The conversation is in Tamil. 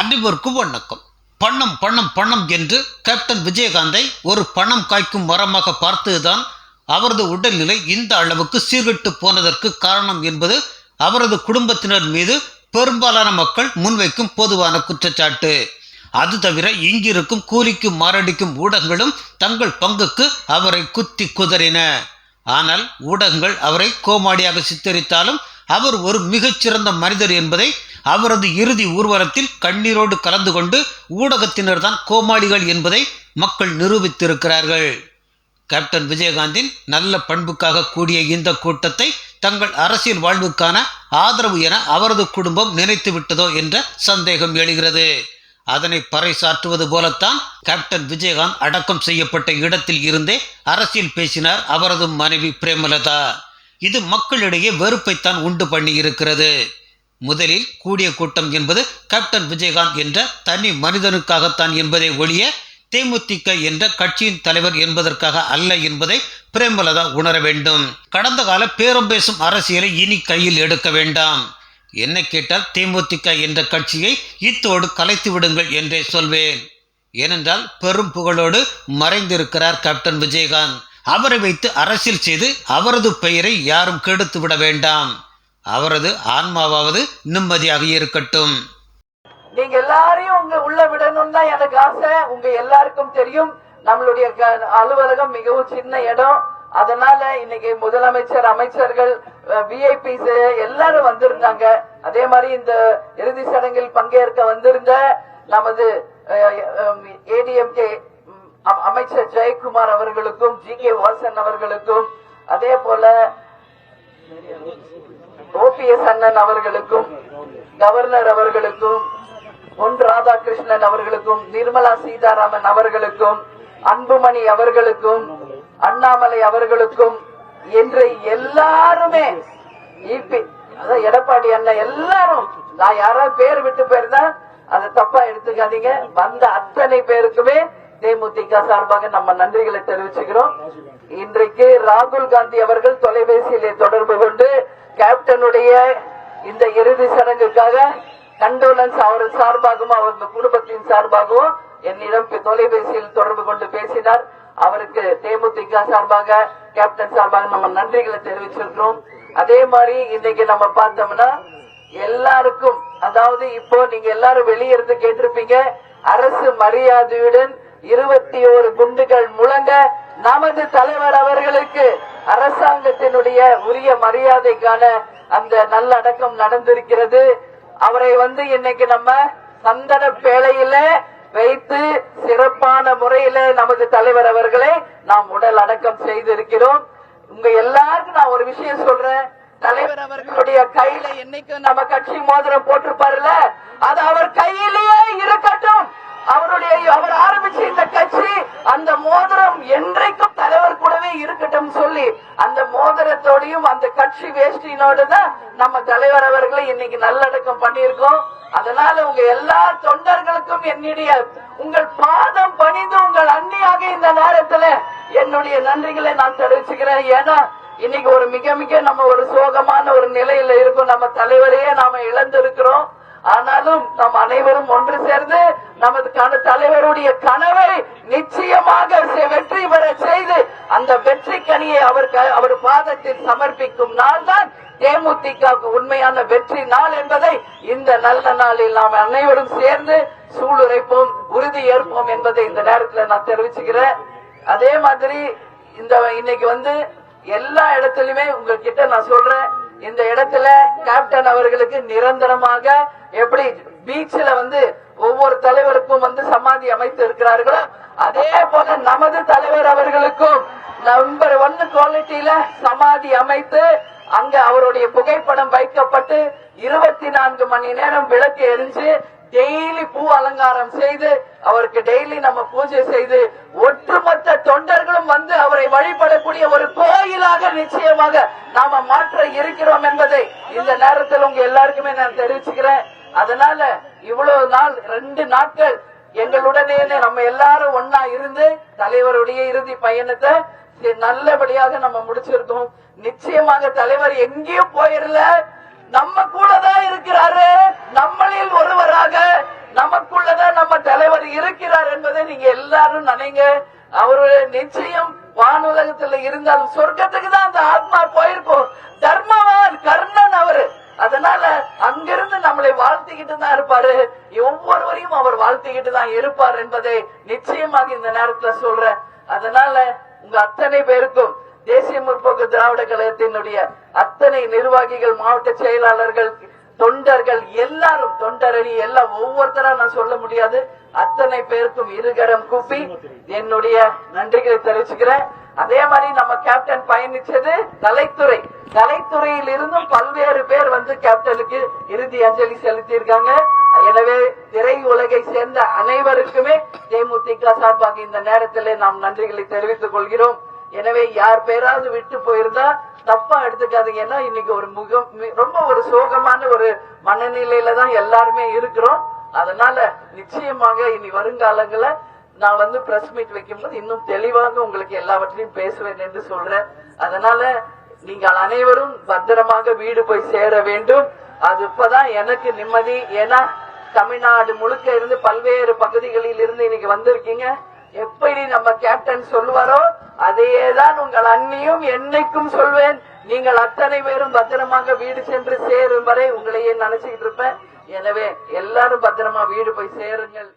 அனைவருக்கும் வணக்கம் பணம் பணம் பணம் என்று கேப்டன் விஜயகாந்தை ஒரு பணம் காய்க்கும் மரமாக பார்த்ததுதான் அவரது உடல்நிலை இந்த அளவுக்கு சீர்கெட்டு போனதற்கு காரணம் என்பது அவரது குடும்பத்தினர் மீது பெரும்பாலான மக்கள் முன்வைக்கும் பொதுவான குற்றச்சாட்டு. அது தவிர இங்கிருக்கும் கூலிக்கும் மாரடிக்கும் ஊடகங்களும் தங்கள் பங்குக்கு அவரை குத்தி குதறின. ஆனால் ஊடகங்கள் அவரை கோமாடியாக சித்தரித்தாலும் அவர் ஒரு மிகச்சிறந்த மனிதர் என்பதை அவரது இறுதி ஊர்வலத்தில் கண்ணீரோடு கலந்து கொண்டு ஊடகத்தினர்தான் கோமாளிகள் என்பதை மக்கள் நிரூபித்திருக்கிறார்கள். கேப்டன் விஜயகாந்தின் நல்ல பண்புக்காக கூடிய இந்த கூட்டத்தை தங்கள் அரசியல் வாழ்வுக்கான ஆதரவு என அவரது குடும்பம் நினைத்து விட்டதோ என்ற சந்தேகம் எழுகிறது. அதனை பறைசாற்றுவது போலத்தான் கேப்டன் விஜயகாந்த் அடக்கம் செய்யப்பட்ட இடத்தில் இருந்தே அரசியல் பேசினார் அவரது மனைவி பிரேமலதா. இது மக்களிடையே வெறுப்பைத்தான் உண்டு பண்ணி இருக்கிறது முதலில் கூடிய கூட்டம் என்பது கேப்டன் விஜயகாந்த் என்ற தனி மனிதனுக்காகத்தான் என்பதை ஒழிய தேமுதிக என்ற கட்சியின் தலைவர் என்பதற்காக அல்ல என்பதை பிரேமலதா உணர வேண்டும். கடந்த கால பேரம் பேசும் அரசியலை இனி கையில் எடுக்க வேண்டாம். என்ன கேட்டால் தேமுதிக என்ற கட்சியை இத்தோடு கலைத்து விடுங்கள் என்றே சொல்வேன். ஏனென்றால் பெரும் புகழோடு மறைந்திருக்கிறார் கேப்டன் விஜயகாந்த். அவரை வைத்து அரசியல் செய்து அவரது பெயரை யாரும் கெடுத்து விட வேண்டாம். அவரது ஆன்மாவாவது நிம்மதியாக இருக்கட்டும். நீங்க எல்லாரையும் உங்க உள்ள விடணும் தான் எனக்கு ஆசை. உங்க எல்லாருக்கும் தெரியும். நம்மளுடைய க- அலுவலகம் மிகவும் சின்ன இடம். அதனால இன்னைக்கு முதலமைச்சர் அமைச்சர்கள் விஐபிஸ் எல்லாரும் வந்திருந்தாங்க. அதே மாதிரி இந்த இறுதி சடங்கில் பங்கேற்க வந்திருந்த நமது ஏடிஎம்கே அமைச்சர் ஜெயக்குமார் அவர்களுக்கும் ஜி கே வாசன் அவர்களுக்கும் அதே போல ஓபிஎஸ் அண்ணன் அவர்களுக்கும் கவர்னர் அவர்களுக்கும் பொன் ராதாகிருஷ்ணன் அவர்களுக்கும் நிர்மலா சீதாராமன் அவர்களுக்கும் அன்புமணி அவர்களுக்கும் அண்ணாமலை அவர்களுக்கும் என்று எல்லாருமே எடப்பாடி அண்ணன் எல்லாரும் நான் யாராவது பேர் விட்டு போயிருந்தா அதை தப்பா எடுத்துக்காதீங்க. வந்த அத்தனை பேருக்குமே தேமுதிக சார்பாக நம்ம நன்றிகளை தெரிவிச்சுக்கிறோம். இன்றைக்கு ராகுல் காந்தி அவர்கள் தொலைபேசியிலே தொடர்பு கொண்டு கேப்டனுடைய இந்த இறுதி சடங்குக்காக கண்டோலன்ஸ் அவரது சார்பாகவும் அவரது குடும்பத்தின் சார்பாகவும் என்னிடம் தொலைபேசியில் தொடர்பு கொண்டு பேசினார். அவருக்கு தேமுதிக சார்பாக கேப்டன் சார்பாக நம்ம நன்றிகளை தெரிவிச்சிருக்கிறோம். அதே மாதிரி இன்னைக்கு நம்ம பார்த்தோம்னா எல்லாருக்கும் அதாவது இப்போ நீங்க எல்லாரும் வெளியிருந்து கேட்டிருப்பீங்க அரசு மரியாதையுடன் இருபத்தி ஓரு குண்டுகள் முழங்க நமது தலைவர் அவர்களுக்கு அரசாங்கத்தினுடைய உரிய மரியாதைக்கான அந்த நல்லடக்கம் நடந்திருக்கிறது. அவரை வந்து இன்னைக்கு நம்ம சந்தன பேழையில வைத்து சிறப்பான முறையில நமது தலைவர் அவர்களை நாம் உடல் அடக்கம் செய்திருக்கிறோம். உங்க எல்லாருக்கும் நான் ஒரு விஷயம் சொல்றேன். தலைவர் அவர்களுடைய கையில என்னைக்கும் நம்ம கட்சி மோதிரம் போட்டிருப்பாருல அது அவர் கையிலேயே இருக்கட்டும். அவருடைய அவர் ஆரம்பிச்ச இந்த கட்சி அந்த மோதிரம் என்றைக்கும் இருக்கட்டும் சொல்லி அந்த மோதிரத்தோடையும் அந்த கட்சி வேஷ்டினோடு தான் நம்ம தலைவர் அவர்களை இன்னைக்கு நல்லடக்கம் பண்ணியிருக்கோம். அதனால உங்க எல்லா தொண்டர்களுக்கும் என்னுடைய உங்கள் பாதம் பணிந்து உங்கள் அன்னியாக இந்த நேரத்துல என்னுடைய நன்றிகளை நான் தெரிவிச்சுக்கிறேன். ஏன்னா இன்னைக்கு ஒரு மிக மிக நம்ம ஒரு சோகமான ஒரு நிலையில இருக்கும். நம்ம தலைவரையே நாம இழந்திருக்கிறோம். ஆனாலும் நம் அனைவரும் ஒன்று சேர்ந்து நமது தலைவருடைய கனவை நிச்சயமாக வெற்றி பெற செய்து அந்த வெற்றி கனியை அவர் அவர் பாதத்தில் சமர்ப்பிக்கும் நாள் தான் தேமுதிக உண்மையான வெற்றி நாள் என்பதை இந்த நல்ல நாளில் நாம் அனைவரும் சேர்ந்து சூளுரைப்போம் உறுதி ஏற்போம் என்பதை இந்த நேரத்தில் நான் தெரிவிச்சுக்கிறேன். அதே மாதிரி இந்த இன்னைக்கு வந்து எல்லா இடத்துலயுமே உங்ககிட்ட நான் சொல்றேன். இந்த இடத்துல கேப்டன் அவர்களுக்கு நிரந்தரமாக எப்படி பீச்ல வந்து ஒவ்வொரு தலைவருக்கும் வந்து சமாதி அமைத்து இருக்கிறார்களோ அதே போல நமது தலைவர் அவர்களுக்கும் நம்பர் ஒன் குவாலிட்டியில சமாதி அமைத்து அங்க அவருடைய புகைப்படம் வைக்கப்பட்டு இருபத்தி நான்கு மணி நேரம் விளக்கு எரிஞ்சு டெய்லி பூ அலங்காரம் செய்து அவருக்கு டெய்லி நம்ம பூஜை செய்து ஒட்டுமொத்த தொண்டர்களும் வந்து அவரை வழிபடக்கூடிய ஒரு கோ நிச்சயமாக நாம மாற்ற இருக்கிறோம் என்பதை இந்த நேரத்தில் உங்க எல்லாருக்குமே நான் தெரிவிச்சுக்கிறேன். அதனால இவ்வளவு நாள் ரெண்டு நாட்கள் எங்களுடனே நம்ம எல்லாரும் ஒன்னா இருந்து தலைவருடைய இறுதி பயணத்தை நல்லபடியாக நம்ம முடிச்சிருக்கோம். நிச்சயமாக தலைவர் எங்கேயும் போயிடல நம்ம கூட தான் இருக்கிறாரு. நம்மளில் ஒருவராக நமக்குள்ளதான் நம்ம தலைவர் இருக்கிறார் என்பதை நீங்க எல்லாரும் நினைங்க. அவருடைய நிச்சயம் வானுலகத்துல இருந்தாலும் சொர்க்கத்துக்கு தான் அந்த ஆத்மா போயிருக்கும். தர்மவான் கர்ணன் அவரு. அதனால அங்கிருந்து நம்மளை வாழ்த்திக்கிட்டு தான் இருப்பாரு. ஒவ்வொருவரையும் அவர் வாழ்த்திக்கிட்டு தான் இருப்பார் என்பதை நிச்சயமாக இந்த நேரத்துல சொல்றேன். அதனால உங்க அத்தனை பேருக்கும் தேசிய முற்போக்கு திராவிட கழகத்தினுடைய அத்தனை நிர்வாகிகள் மாவட்ட செயலாளர்கள் தொண்டர்கள் எல்லாரும் தொண்டரணி எல்லாம் ஒவ்வொருத்தரா நான் சொல்ல முடியாது. அத்தனை பேருக்கும் இருகரம் கூப்பி என்னுடைய நன்றிகளை தெரிவிச்சுக்கிறேன். அதே மாதிரி நம்ம கேப்டன் பயணிச்சது கலைத்துறை கலைத்துறையில் இருந்தும் பல்வேறு பேர் வந்து கேப்டனுக்கு இறுதி அஞ்சலி செலுத்தியிருக்காங்க. எனவே திரை உலகை சேர்ந்த அனைவருக்குமே தேமுதிக சார்பாக இந்த நேரத்திலே நாம் நன்றிகளை தெரிவித்துக் கொள்கிறோம். எனவே யார் பேராவது விட்டு போயிருந்தா தப்பா எடுத்துக்காதீங்க. ஏன்னா இன்னைக்கு ஒரு முகம் ரொம்ப ஒரு சோகமான ஒரு மனநிலையில தான் எல்லாருமே இருக்கிறோம். அதனால நிச்சயமாக இனி வருங்காலங்கள நான் வந்து பிரஸ் மீட் வைக்கும்போது இன்னும் தெளிவாக உங்களுக்கு எல்லாவற்றையும் பேசுவேன் என்று சொல்றேன். அதனால நீங்கள் அனைவரும் பத்திரமாக வீடு போய் சேர வேண்டும். அது இப்பதான் எனக்கு நிம்மதி. ஏன்னா தமிழ்நாடு முழுக்க இருந்து பல்வேறு பகுதிகளில் இருந்து இன்னைக்கு வந்திருக்கீங்க. எப்படி நம்ம கேப்டன் சொல்லுவாரோ அதையேதான் உங்கள் அண்ணியும் என்னைக்கும் சொல்வேன். நீங்கள் அத்தனை பேரும் பத்திரமாக வீடு சென்று சேரும் வரை உங்களையே நினைச்சுக்கிட்டு இருப்பேன். எனவே எல்லாரும் பத்திரமா வீடு போய் சேருங்கள்.